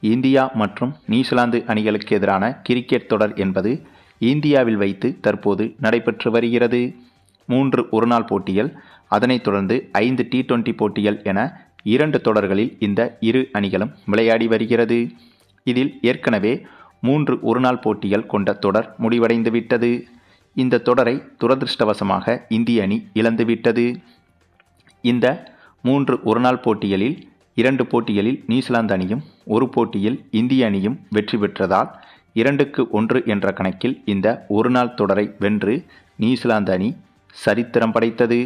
India மற்றும் New Zealand அணிகளுக்கு எதிரான கிரிக்கெட் தொடர் என்பது இந்தியாவில் வைத்து தற்போது நடைபெற்று வருகிறது. மூன்று ஒருநாள் போட்டிகள் அதனைத் தொடர்ந்து ஐந்து டி டுவெண்டி போட்டிகள் என இரண்டு தொடர்களில் இந்த இரு அணிகளும் விளையாடி வருகிறது. இதில் ஏற்கனவே மூன்று ஒருநாள் போட்டிகள் கொண்ட தொடர் முடிவடைந்துவிட்டது இந்த தொடரை துரதிருஷ்டவசமாக இந்திய அணி இழந்துவிட்டது இந்த மூன்று ஒருநாள் போட்டிகளில் இரண்டு போட்டிகளில் நியூசிலாந்து அணியும் ஒரு போட்டியில் இந்திய அணியும் வெற்றி பெற்றதால் இரண்டுக்கு ஒன்று என்ற கணக்கில் இந்த ஒருநாள் தொடரை வென்று நியூசிலாந்து அணி சரித்திரம் படைத்தது.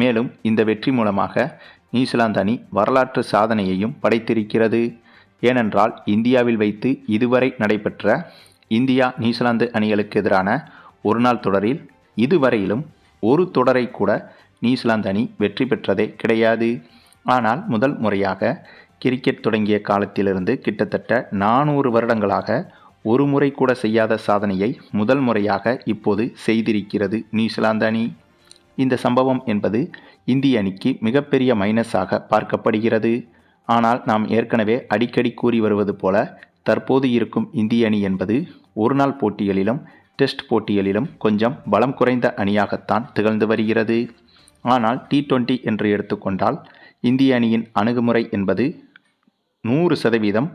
மேலும் இந்த வெற்றி மூலமாக நியூசிலாந்து அணி வரலாற்று சாதனையையும் படைத்திருக்கிறது. ஏனென்றால் இந்தியாவில் வைத்து இதுவரை நடைபெற்ற இந்தியா நியூசிலாந்து அணிகளுக்கு எதிரான ஒருநாள் தொடரில் இதுவரையிலும் ஒரு தொடரை கூட நியூசிலாந்து அணி வெற்றி பெற்றதே கிடையாது. ஆனால் முதல் முறையாக கிரிக்கெட் தொடங்கிய காலத்திலிருந்து கிட்டத்தட்ட நானூறு வருடங்களாக ஒரு முறை கூட செய்யாத சாதனையை முதல் முறையாக இப்போது செய்திருக்கிறது நியூசிலாந்து அணி. இந்த சம்பவம் என்பது இந்திய அணிக்கு மிகப்பெரிய மைனஸாக பார்க்கப்படுகிறது. ஆனால் நாம் ஏற்கனவே அடிக்கடி கூறி வருவது போல தற்போது இருக்கும் இந்திய அணி என்பது ஒருநாள் போட்டிகளிலும் டெஸ்ட் போட்டிகளிலும் கொஞ்சம் பலம் குறைந்த அணியாகத்தான் திகழ்ந்து வருகிறது. ஆனால் டி டுவெண்ட்டி என்று எடுத்துக்கொண்டால் இந்திய அணியின் அணுகுமுறை என்பது நூறு சதவீதம்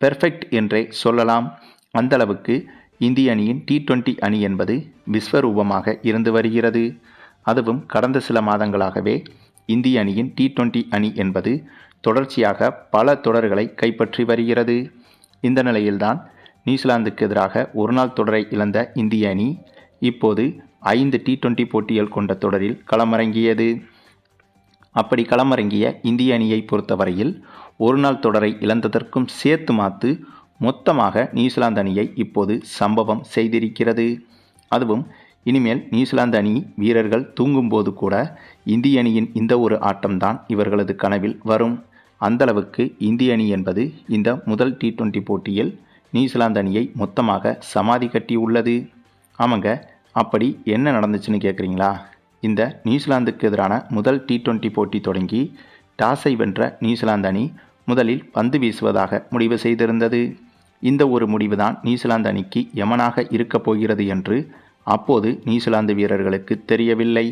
பெர்ஃபெக்ட் என்றே சொல்லலாம். அந்தளவுக்கு இந்திய அணியின் டி டுவெண்ட்டி அணி என்பது விஸ்வரூபமாக இருந்து வருகிறது. அதுவும் கடந்த சில மாதங்களாகவே இந்திய அணியின் டி டுவெண்ட்டி அணி என்பது தொடர்ச்சியாக பல தொடர்களை கைப்பற்றி வருகிறது. இந்த நிலையில்தான் நியூசிலாந்துக்கு எதிராக ஒருநாள் தொடரை இழந்த இந்திய அணி இப்போது ஐந்து டி டுவெண்ட்டி போட்டிகள் கொண்ட தொடரில் களமிறங்கியது. அப்படி களமிறங்கிய இந்திய அணியை பொறுத்தவரையில் ஒருநாள் தொடரை இழந்ததற்கும் சேர்த்து மாத்து மொத்தமாக நியூசிலாந்து அணியை இப்போது சம்பவம் செய்திருக்கிறது. அதுவும் இனிமேல் நியூசிலாந்து அணி வீரர்கள் தூங்கும்போது கூட இந்திய அணியின் இந்த ஒரு ஆட்டம்தான் இவர்களது கனவில் வரும். அந்தளவுக்கு இந்திய அணி என்பது இந்த முதல் டி டுவெண்ட்டி போட்டியில் நியூசிலாந்து அணியை மொத்தமாக சமாதி கட்டி உள்ளது ஆமாங்க அப்படி என்ன நடந்துச்சுன்னு கேட்குறீங்களா இந்த நியூசிலாந்துக்கு எதிரான முதல் டி டுவெண்டி போட்டி தொடங்கி டாஸை வென்ற நியூசிலாந்து அணி முதலில் பந்து வீசுவதாக முடிவு செய்திருந்தது. இந்த ஒரு முடிவுதான் நியூசிலாந்து அணிக்கு யமனாக இருக்கப் போகிறது என்று அப்போது நியூசிலாந்து வீரர்களுக்கு தெரியவில்லை.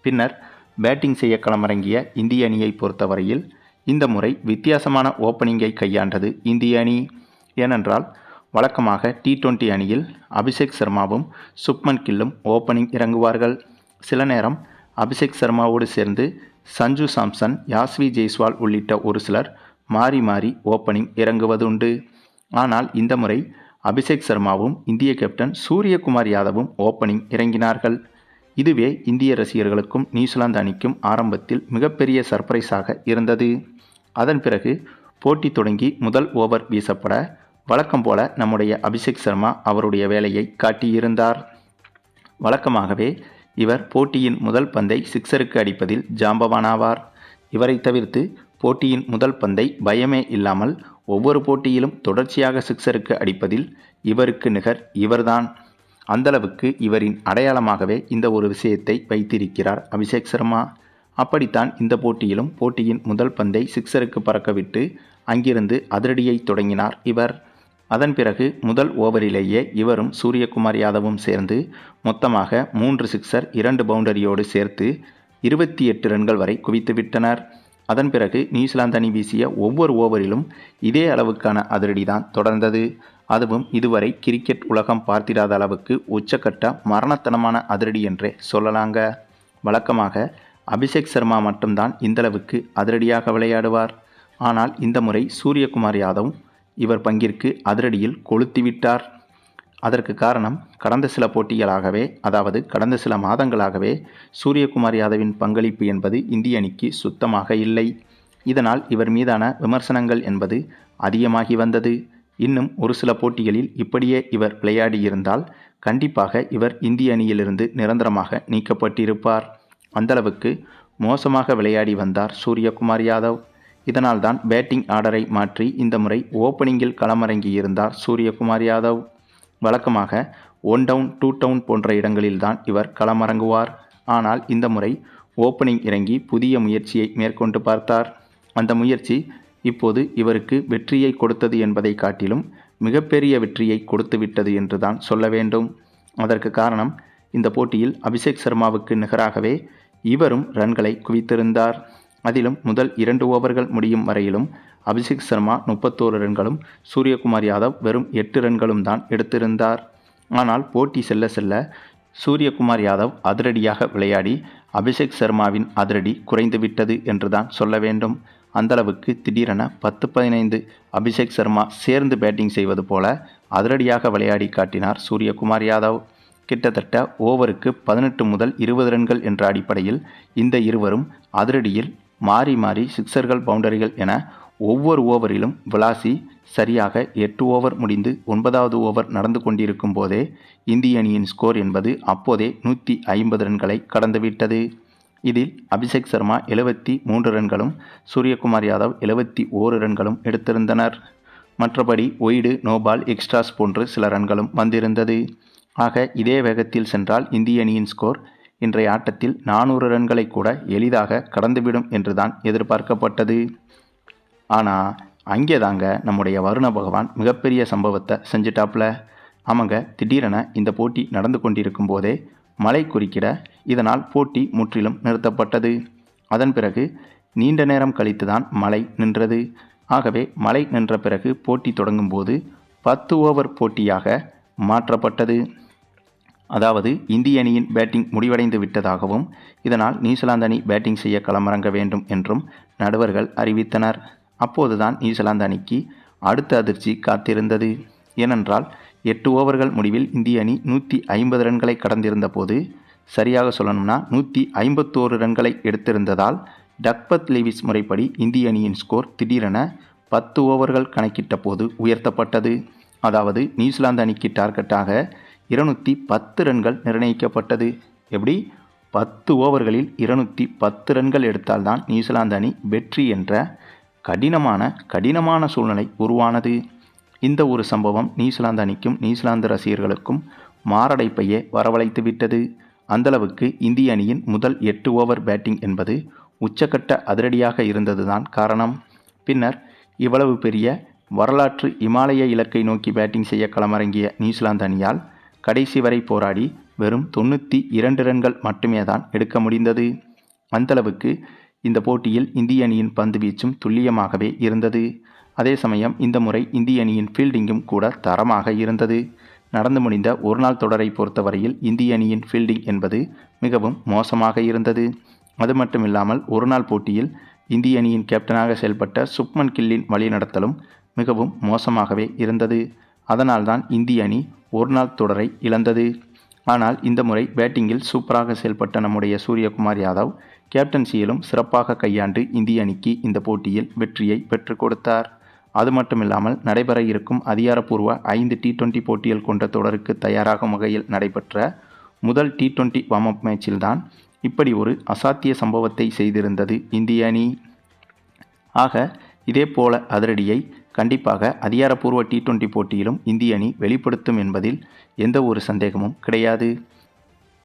பின்னர் பேட்டிங் செய்ய களமிறங்கிய இந்திய அணியை பொறுத்தவரையில் இந்த முறை வித்தியாசமான ஓப்பனிங்கை கையாண்டது இந்திய அணி. ஏனென்றால் வழக்கமாக டி டுவெண்டி அணியில் அபிஷேக் சர்மாவும் சுப்மன் கில்லும் ஓப்பனிங் இறங்குவார்கள். சில நேரம் அபிஷேக் சர்மாவோடு சேர்ந்து சஞ்சு சாம்சன் யாஸ்வி ஜெய்ஸ்வால் உள்ளிட்ட ஒரு சிலர் மாறி மாறி ஓப்பனிங் இறங்குவதுண்டு. ஆனால் இந்த முறை அபிஷேக் சர்மாவும் இந்திய கேப்டன் சூரியகுமார் யாதவும் ஓப்பனிங் இறங்கினார்கள். இதுவே இந்திய ரசிகர்களுக்கும் நியூசிலாந்து அணிக்கும் ஆரம்பத்தில் மிகப்பெரிய சர்ப்ரைஸாக இருந்தது. அதன் பிறகு போட்டி தொடங்கி முதல் ஓவர் வீசப்பட வழக்கம் போல நம்முடைய அபிஷேக் சர்மா அவருடைய வேலையை காட்டியிருந்தார். வழக்கமாகவே இவர் போட்டியின் முதல் பந்தை சிக்ஸருக்கு அடிப்பதில் ஜாம்பவானாவார். இவரை தவிர்த்து போட்டியின் முதல் பந்தை பயமே இல்லாமல் ஒவ்வொரு போட்டியிலும் தொடர்ச்சியாக சிக்ஸருக்கு அடிப்பதில் இவருக்கு நிகர் இவர்தான். அந்தளவுக்கு இவரின் அடையாளமாகவே இந்த ஒரு விஷயத்தை வைத்திருக்கிறார் அபிஷேக் சர்மா. அப்படித்தான் இந்த போட்டியிலும் போட்டியின் முதல் பந்தை சிக்ஸருக்கு பறக்கவிட்டு அங்கிருந்து அதிரடியை தொடங்கினார் இவர். அதன் பிறகு முதல் ஓவரிலேயே இவரும் சூரியகுமார் யாதவும் சேர்ந்து மொத்தமாக மூன்று சிக்ஸர் இரண்டு பவுண்டரியோடு சேர்த்து இருபத்தி எட்டு ரன்கள் வரை குவித்துவிட்டனர் அதன் பிறகு நியூசிலாந்து அணி வீசிய ஒவ்வொரு ஓவரிலும் இதே அளவுக்கான அதிரடி தான் தொடர்ந்தது. அதுவும் இதுவரை கிரிக்கெட் உலகம் பார்த்திராத அளவுக்கு உச்சக்கட்ட மரணத்தனமான அதிரடி என்றே சொல்லலாங்க. வழக்கமாக அபிஷேக் சர்மா மட்டும்தான் இந்தளவுக்கு அதிரடியாக விளையாடுவார். ஆனால் இந்த முறை சூரியகுமார் யாதவ் இவர் பங்கிற்கு அதிரடியில் கொளுத்திவிட்டார். அதற்கு காரணம் கடந்த சில போட்டிகளாகவே அதாவது கடந்த சில மாதங்களாகவே சூரியகுமார் யாதவின் பங்களிப்பு என்பது இந்திய அணிக்கு சுத்தமாக இல்லை. இதனால் இவர் மீதான விமர்சனங்கள் என்பது அதிகமாகி வந்தது. இன்னும் ஒரு சில போட்டிகளில் இப்படியே இவர் விளையாடியிருந்தால் கண்டிப்பாக இவர் இந்திய அணியிலிருந்து நிரந்தரமாக நீக்கப்பட்டிருப்பார். அந்தளவுக்கு மோசமாக விளையாடி வந்தார் சூரியகுமார் யாதவ். இதனால்தான் பேட்டிங் ஆர்டரை மாற்றி இந்த முறை ஓப்பனிங்கில் களமிறங்கியிருந்தார் சூரியகுமார் யாதவ். வழக்கமாக ஒன் டவுன் டூ டவுன் போன்ற இடங்களில்தான் இவர் களமிறங்குவார். ஆனால் இந்த முறை ஓப்பனிங் இறங்கி புதிய முயற்சியை மேற்கொண்டு பார்த்தார். அந்த முயற்சி இப்போது இவருக்கு வெற்றியை கொடுத்தது என்பதை காட்டிலும் மிகப்பெரிய வெற்றியை கொடுத்துவிட்டது என்றுதான் சொல்ல வேண்டும். அதற்கு காரணம் இந்த போட்டியில் அபிஷேக் சர்மாவுக்கு நிகராகவே இவரும் ரன்களை குவித்திருந்தார். அதிலும் முதல் இரண்டு ஓவர்கள் முடியும் வரையிலும் அபிஷேக் சர்மா முப்பத்தோரு ரன்களும் சூரியகுமார் யாதவ் வெறும் எட்டு ரன்களும் தான் எடுத்திருந்தார். ஆனால் போட்டி செல்ல செல்ல சூரியகுமார் யாதவ் அதிரடியாக விளையாடி அபிஷேக் சர்மாவின் அதிரடி குறைந்துவிட்டது என்றுதான் சொல்ல வேண்டும். அந்தளவுக்கு திடீரென பத்து பதினைந்து அபிஷேக் சர்மா சேர்ந்து பேட்டிங் செய்வது போல அதிரடியாக விளையாடி காட்டினார் சூரியகுமார் யாதவ். கிட்டத்தட்ட ஓவருக்கு பதினெட்டு முதல் இருபது ரன்கள் என்ற அடிப்படையில் இந்த இருவரும் அதிரடியில் மாறி மாறி சிக்சர்கள் பவுண்டரிகள் என ஒவ்வொரு ஓவரிலும் விளாசி சரியாக எட்டு ஓவர் முடிந்து ஒன்பதாவது ஓவர் நடந்து கொண்டிருக்கும் போதே இந்திய அணியின் ஸ்கோர் என்பது அப்போதே நூற்றி ஐம்பது ரன்களை கடந்துவிட்டது. இதில் அபிஷேக் சர்மா எழுபத்தி மூன்று ரன்களும் சூரியகுமார் யாதவ் எழுபத்தி ஓரு ரன்களும் எடுத்திருந்தனர். மற்றபடி ஒய்டு நோபால் எக்ஸ்ட்ராஸ் போன்று சில ரன்களும் வந்திருந்தது. ஆக இதே வேகத்தில் சென்றால் இந்திய அணியின் ஸ்கோர் இன்றைய ஆட்டத்தில் நானூறு ரன்களை கூட எளிதாக கடந்துவிடும் என்றுதான் எதிர்பார்க்கப்பட்டது. ஆனால் அங்கே தாங்க நம்முடைய வருண பகவான் மிகப்பெரிய சம்பவத்தை செஞ்சிட்டாப்ல. அவங்க திடீரென இந்த போட்டி நடந்து கொண்டிருக்கும் போதே மழை குறுக்கிட இதனால் போட்டி முற்றிலும் நிறுத்தப்பட்டது. அதன் பிறகு நீண்ட நேரம் கழித்து தான் மழை நின்றது. ஆகவே மழை நின்ற பிறகு போட்டி தொடங்கும்போது பத்து ஓவர் போட்டியாக மாற்றப்பட்டது. அதாவது இந்திய அணியின் பேட்டிங் முடிவடைந்து விட்டதாகவும் இதனால் நியூசிலாந்து அணி பேட்டிங் செய்ய களமிறங்க வேண்டும் என்றும் நடுவர்கள் அறிவித்தனர். அப்போதுதான் நியூசிலாந்து அணிக்கு அடுத்த அதிர்ச்சி காத்திருந்தது. ஏனென்றால் எட்டு ஓவர்கள் முடிவில் இந்திய அணி நூற்றி ஐம்பது ரன்களை கடந்திருந்த போது சரியாக சொல்லணும்னா நூற்றி ஐம்பத்தோரு ரன்களை எடுத்திருந்ததால் டக்பத் லீவிஸ் முறைப்படி இந்திய அணியின் ஸ்கோர் திடீரென பத்து ஓவர்கள் கணக்கிட்ட போது உயர்த்தப்பட்டது. அதாவது நியூசிலாந்து அணிக்கு டார்கெட்டாக இருநூற்றி பத்து ரன்கள் நிர்ணயிக்கப்பட்டது. எப்படி? பத்து ஓவர்களில் இருநூற்றி பத்து ரன்கள் எடுத்தால்தான் நியூசிலாந்து அணி வெற்றி என்ற கடினமான கடினமான சூழ்நிலை உருவானது. இந்த ஒரு சம்பவம் நியூசிலாந்து அணிக்கும் நியூசிலாந்து ரசிகர்களுக்கும் மாரடைப்பையே வரவழைத்து விட்டது. அந்தளவுக்கு இந்திய அணியின் முதல் எட்டு ஓவர் பேட்டிங் என்பது உச்சக்கட்ட அதிரடியாக இருந்ததுதான் காரணம். பின்னர் இவ்வளவு பெரிய வரலாற்று இமாலய இலக்கை நோக்கி பேட்டிங் செய்ய களமிறங்கிய நியூசிலாந்து அணியால் கடைசி வரை போராடி வெறும் தொண்ணூற்றி இரண்டு ரன்கள் மட்டுமே தான் எடுக்க முடிந்தது. அந்தளவுக்கு இந்த போட்டியில் இந்திய அணியின் பந்து வீச்சும் துல்லியமாகவே இருந்தது. அதே சமயம் இந்த முறை இந்திய அணியின் ஃபீல்டிங்கும் கூட தரமாக இருந்தது. நடந்து முடிந்த ஒருநாள் தொடரை பொறுத்தவரையில் இந்திய அணியின் ஃபீல்டிங் என்பது மிகவும் மோசமாக இருந்தது. அது மட்டுமில்லாமல் ஒருநாள் போட்டியில் இந்திய அணியின் கேப்டனாக செயல்பட்ட சுப்மன் கில்லின் வழிநடத்தலும் மிகவும் மோசமாகவே இருந்தது. அதனால்தான் இந்திய அணி ஒருநாள் தொடரை இழந்தது. ஆனால் இந்த முறை பேட்டிங்கில் சூப்பராக செயல்பட்ட நம்முடைய சூரியகுமார் யாதவ் கேப்டன்சியிலும் சிறப்பாக கையாண்டு இந்திய அணிக்கு இந்த போட்டியில் வெற்றியை பெற்றுக் கொடுத்தார். அது மட்டுமில்லாமல் நடைபெற இருக்கும் அதிகாரப்பூர்வ ஐந்து டி டுவெண்டி போட்டிகள் கொண்ட தொடருக்கு தயாராகும் வகையில் நடைபெற்ற முதல் டி டுவெண்டி வார்ம் அப் மேட்சில்தான் இப்படி ஒரு அசாத்திய சம்பவத்தை செய்திருந்தது இந்திய அணி. ஆக இதே போல அதிரடியை கண்டிப்பாக அதிகாரப்பூர்வ டி டுவெண்டி போட்டியிலும் இந்திய அணி வெளிப்படுத்தும் என்பதில் எந்த ஒரு சந்தேகமும் கிடையாது.